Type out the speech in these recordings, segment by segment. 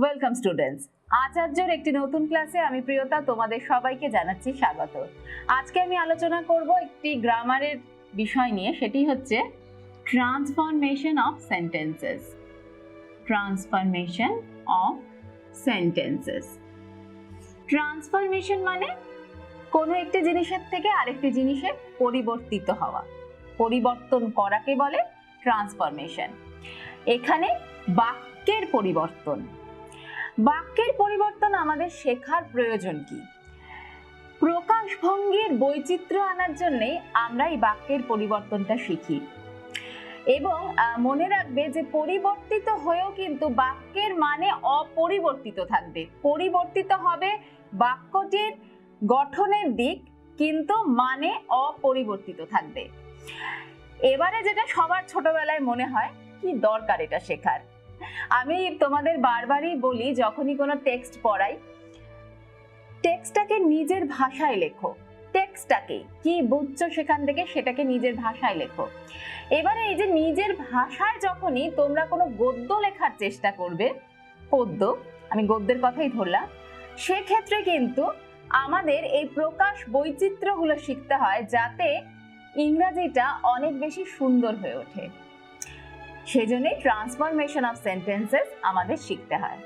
Welcome students আচার্যর একটি নতুন ক্লাসে আমি প্রিয়তা, তোমাদের সবাইকে জানাচ্ছি স্বাগত। আজকে আমি আলোচনা করব একটি গ্রামারের বিষয় নিয়ে, সেটি হচ্ছে transformation of sentences transformation of sentences transformation মানে কোনো একটি জিনিসের থেকে আরেকটি জিনিসে পরিবর্তিত হওয়া। পরিবর্তন করাকে বলে ট্রান্সফরমেশন এখানে বাক্যের পরিবর্তন। বাক্যের পরিবর্তন আমাদের শেখার প্রয়োজন কি? প্রকাশভঙ্গির বৈচিত্র্য আনার জন্যে আমরা এই বাক্যের পরিবর্তনটা শিখি। এবং মনে রাখবে যে পরিবর্তিত হয়েও কিন্তু বাক্যের মানে অপরিবর্তিত থাকবে। পরিবর্তিত হবে বাক্যটির গঠনের দিক, কিন্তু মানে অপরিবর্তিত থাকবে। এবারে যেটা সবার ছোটবেলায় মনে হয়, কি দরকার এটা শেখার? আমি তোমাদের বারবারই বলি, যখনই কোনো টেক্সট পড়াই টেক্সটটাকে নিজের ভাষায় লেখো। টেক্সটটাকে কি বুঝছ সেখান থেকে সেটাকে নিজের ভাষায় লেখো। এবারে এই যে নিজের ভাষায় যখনই তোমরা কোনো গদ্য লেখার চেষ্টা করবে, পদ্য, আমি গদ্যের কথাই ধরলাম, সেক্ষেত্রে কিন্তু আমাদের এই প্রকাশ বৈচিত্র্যগুলো শিখতে হয় যাতে ইংরাজিটা অনেক বেশি সুন্দর হয়ে ওঠে। সেজন্যই ট্রান্সফরমেশন অফ সেন্টেন্সেস আমাদের শিখতে হয়।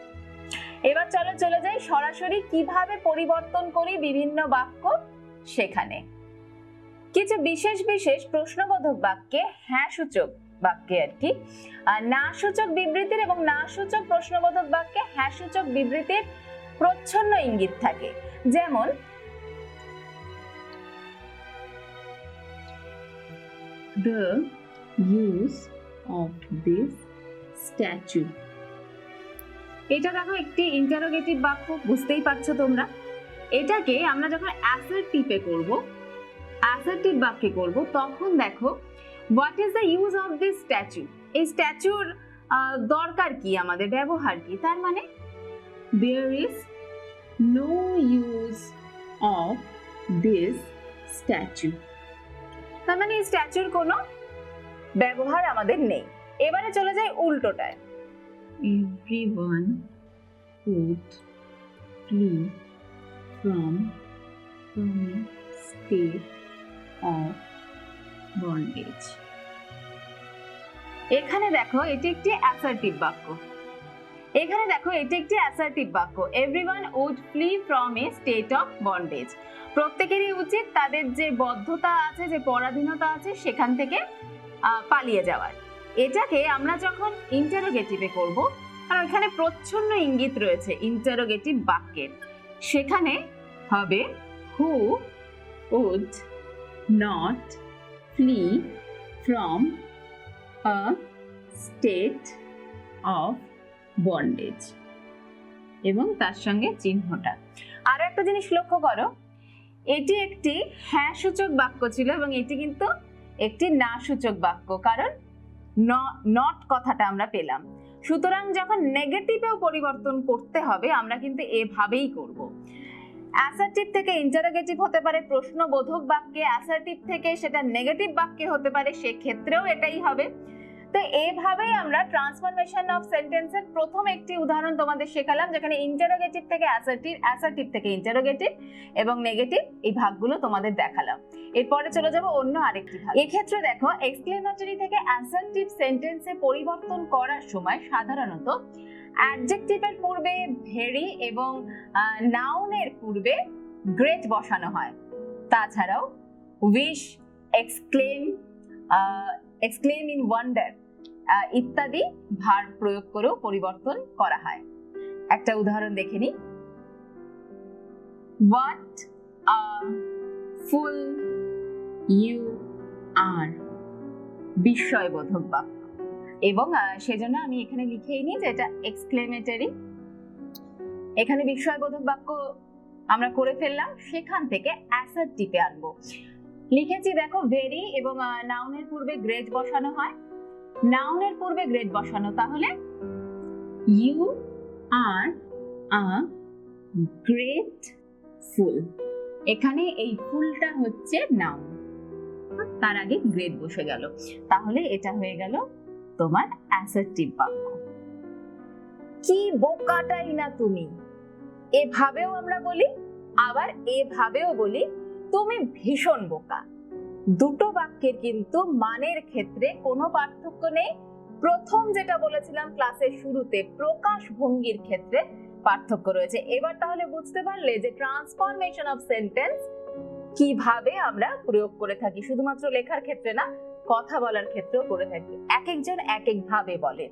এবার চলো চলে যাই সরাসরি কীভাবে পরিবর্তন করি বিভিন্ন বাক্য সেখানে। কিছু বিশেষ বিশেষ প্রশ্নবোধক বাক্যে হ্যাঁ সূচক বাক্যে আর কি। না সূচক বিবৃতির এবং না সূচক প্রশ্নবোধক বাক্যে হ্যাঁ সূচক বিবৃতির প্রচ্ছন্ন ইঙ্গিত থাকে। যেমন, the, use of this statue. এটা দেখো একটি ইন্টারোগেটিভ বাক্য, বুঝতেই পারছ তোমরা। এটাকে আমরা যখন অ্যাসার্টিভে করব অ্যাসার্টিভ বাক্যে করব, তখন দেখো what is the use of this statue এই স্ট্যাচুর দরকার কি, আমাদের ব্যবহার কি? তার মানে there is no use of this statue তার মানে এই স্ট্যাচুর কোনো ব্যবহার আমাদের নেই। এবারে চলে যাই উল্টোটায়। Everyone would flee from from a state of bondage. এখানে দেখো এটি একটি অ্যাসার্টিভ বাক্য। এখানে দেখো এটি একটি অ্যাসার্টিভ বাক্য। Everyone would flee from a state of bondage প্রত্যেকেরই উচিত তাদের যে বদ্ধতা আছে যে পরাধীনতা আছে সেখান থেকে পালিয়ে যাওয়ার। এটাকে আমরা যখন ইন্টারোগেটিভে করব, কারণ এখানে প্রচ্ছন্ন ইঙ্গিত রয়েছে ইন্টারোগেটিভ বাক্যের। সেখানে হবে who would not flee from a state of bondage এবং তার সঙ্গে চিহ্নটা। আরও একটা জিনিস লক্ষ্য করো, এটি একটি হ্যাঁ সূচক বাক্য ছিল এবং এটি কিন্তু একটি না সূচক বাক্য, কারণ নট কথাটা আমরা পেলাম। সুতরাং যখন নেগেটিভেও পরিবর্তন করতে হবে, আমরা কিন্তু এভাবেই করব। অ্যাসার্টিভ থেকে ইন্টারোগেটিভ হতে পারে প্রশ্নবোধক বাক্যে অ্যাসার্টিভ থেকে সেটা নেগেটিভ বাক্যে হতে পারে, সেক্ষেত্রেও এটাই হবে। তো এভাবেই আমরা ট্রান্সফরমেশন অফ সেন্টেন্সের প্রথম একটি উদাহরণ তোমাদের শেখালাম, যেখানে ইন্টারোগেটিভ থেকে অ্যাসার্টিভ অ্যাসার্টিভ থেকে ইন্টারোগেটিভ এবং নেগেটিভ এই ভাগগুলো তোমাদের দেখালাম। এরপরে চলে যাব অন্য আরেকটি এক্ষেত্রে দেখো এক্সক্লেমেটরি থেকে অ্যাসার্টিভ সেন্টেন্সে পরিবর্তন করার সময় সাধারণত অ্যাডজেক্টিভের পূর্বে ভেরি এবং নাউনের পূর্বে গ্রেট বসানো হয়। তাছাড়াও wish exclaim exclaim in wonder ইত্যাদি ভার প্রয়োগ করেও পরিবর্তন করা হয়। একটা উদাহরণ দেখে নিই। হোয়াট ফুল ইউ আর বিস্ময়বোধক বাক্য এবং সেজন্য আমি এখানে লিখেই নিই যে এটা এক্সক্লেমেটরি এখানে বিস্ময়বোধক বাক্য আমরা করে ফেললাম, সেখান থেকে অ্যাসার্টিভে আনব। লিখেছি, দেখো ভেরি এবং নাউনের পূর্বে গ্রেড বসানো হয়। নাউনের পূর্বে গ্রেড বসানো, তাহলে ইউ আর আ গ্রেট ফুল এখানে এই ফুলটা হচ্ছে নাউন তার আগে গ্রেড বসে গেল। তাহলে এটা হয়ে গেল তোমার অ্যাসার্টিভ বাক্য। কি বোকাটাই না তুমি। এভাবেও আমরা বলি, আবার এভাবেও বলি, তুমি ভীষণ বোকা। দুটো বাক্যের কিন্তু মানের ক্ষেত্রে কোনো পার্থক্য নেই। প্রথম যেটা বলেছিলাম ক্লাসের শুরুতে, প্রকাশ ভঙ্গির ক্ষেত্রে পার্থক্য রয়েছে। এবার তাহলে বুঝতে পারলে যে ট্রান্সফরমেশন অফ সেন্টেন্স কীভাবে আমরা প্রয়োগ করে থাকি? শুধুমাত্র লেখার ক্ষেত্রে না, কথা বলার ক্ষেত্রেও করে থাকি। এক একজন এক এক ভাবে বলে।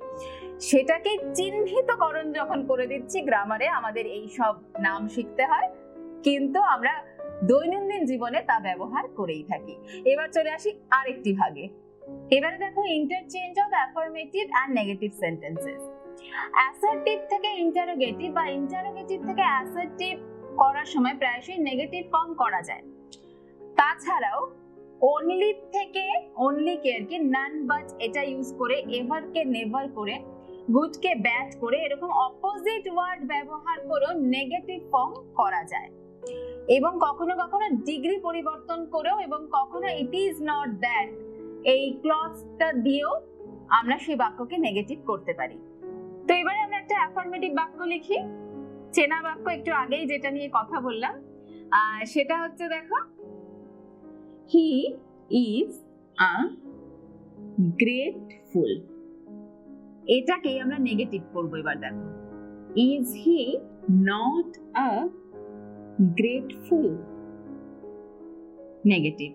সেটাকে চিহ্নিতকরণ যখন করে দিচ্ছি, গ্রামারে আমাদের এই সব নাম শিখতে হয়, কিন্তু আমরা দৈনন্দিন জীবনে তা ব্যবহার করেই থাকি। এবার চলে আসি আরেকটি ভাগে। এবারে দেখো interchange of affirmative and negative sentences assertive থেকে ইন্টারোগেটিভ বা ইন্টারোগেটিভ থেকে অ্যাসার্টিভ করার সময় প্রায়শই নেগেটিভ ফর্ম করা যায়। তাছাড়াও অনলি থেকে অনলি কে আর কি নান বাট এটা ইউজ করে এভার কে নেভার করে গুড কে ব্যাড করে এরকম অপোজিট ওয়ার্ড ব্যবহার করেও নেগেটিভ ফর্ম করা যায়। এবং কখনো কখনো ডিগ্রি পরিবর্তন করেও এবং কখনো ইট ইজ নট দ্যাট এই ক্লজটা দিয়েও আমরা সেই বাক্যকে নেগেটিভ করতে পারি। তো এবারে আমরা একটা অ্যাফার্মেটিভ বাক্য লিখি। চেনা বাক্য একটু আগেই যেটা নিয়ে কথা বললাম। সেটা হচ্ছে দেখো হি ইজ আ গ্রেটফুল এটাকেই আমরা নেগেটিভ করব এবার দেখো। Is he not a grateful negative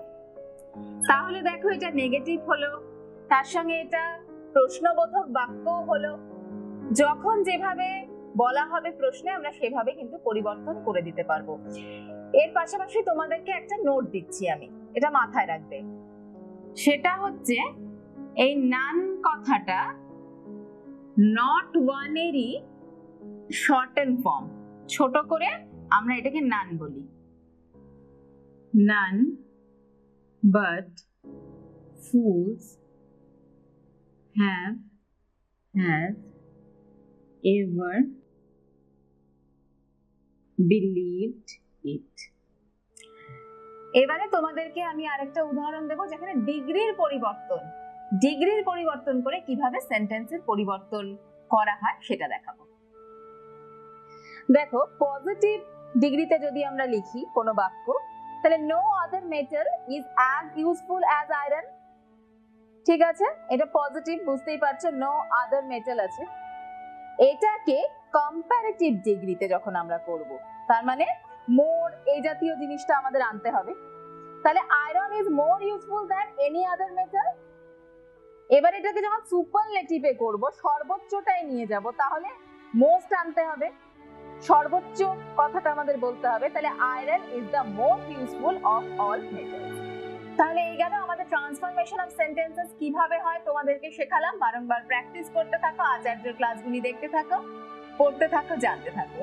তাহলে দেখো এটা নেগেটিভ হলো। তার সঙ্গে এটা প্রশ্নবোধক বাক্য হলো। যখন যেভাবে বলা হবে প্রশ্নে, আমরা সেভাবে কিন্তু পরিবর্তন করে দিতে পারব। এর পাশাপাশি তোমাদেরকে একটা নোট দিচ্ছি আমি। এটা মাথায় রাখবে। সেটা হচ্ছে এই নান কথাটা নট ওয়ানেরই শর্টেন ফর্ম ছোট করে আমরা এটাকে নান বলি। None but fools have have ever believed it এবারে তোমাদেরকে আমি আরেকটা উদাহরণ দেবো যেখানে ডিগ্রির পরিবর্তন ডিগ্রির পরিবর্তন করে কীভাবে সেন্টেন্সের পরিবর্তন করা হয় সেটা দেখাবো। দেখো পজিটিভ ডিগ্রিতে যদি আমরা লিখি কোনো বাক্য, তাহলে no other metal is as useful as iron ঠিক আছে? এটা পজিটিভ বুঝতেই পারছ নো আদার মেটাল আছে। এটাকে কম্পারেটিভ ডিগ্রিতে যখন আমরা করব, তার মানে মোর এই জাতীয় জিনিসটা আমাদের আনতে হবে। তাহলে iron is more useful than any other metal এবার এটাকে যখন সুপার সুপারলেটিভে করব, সর্বোচ্চটাই নিয়ে যাব, তাহলে মোস্ট আনতে হবে। সর্বোচ্চ কথাটা আমাদের বলতে হবে, তাহলে iron is the most useful of all metals তাহলে এই গেল আমাদের ট্রান্সফরমেশন অফ সেন্টেন্সেস কীভাবে হয় তোমাদেরকে শেখালাম। বারংবার প্র্যাকটিস করতে থাকো আচার্যের ক্লাসগুলি দেখতে থাকো, পড়তে থাকো, জানতে থাকো।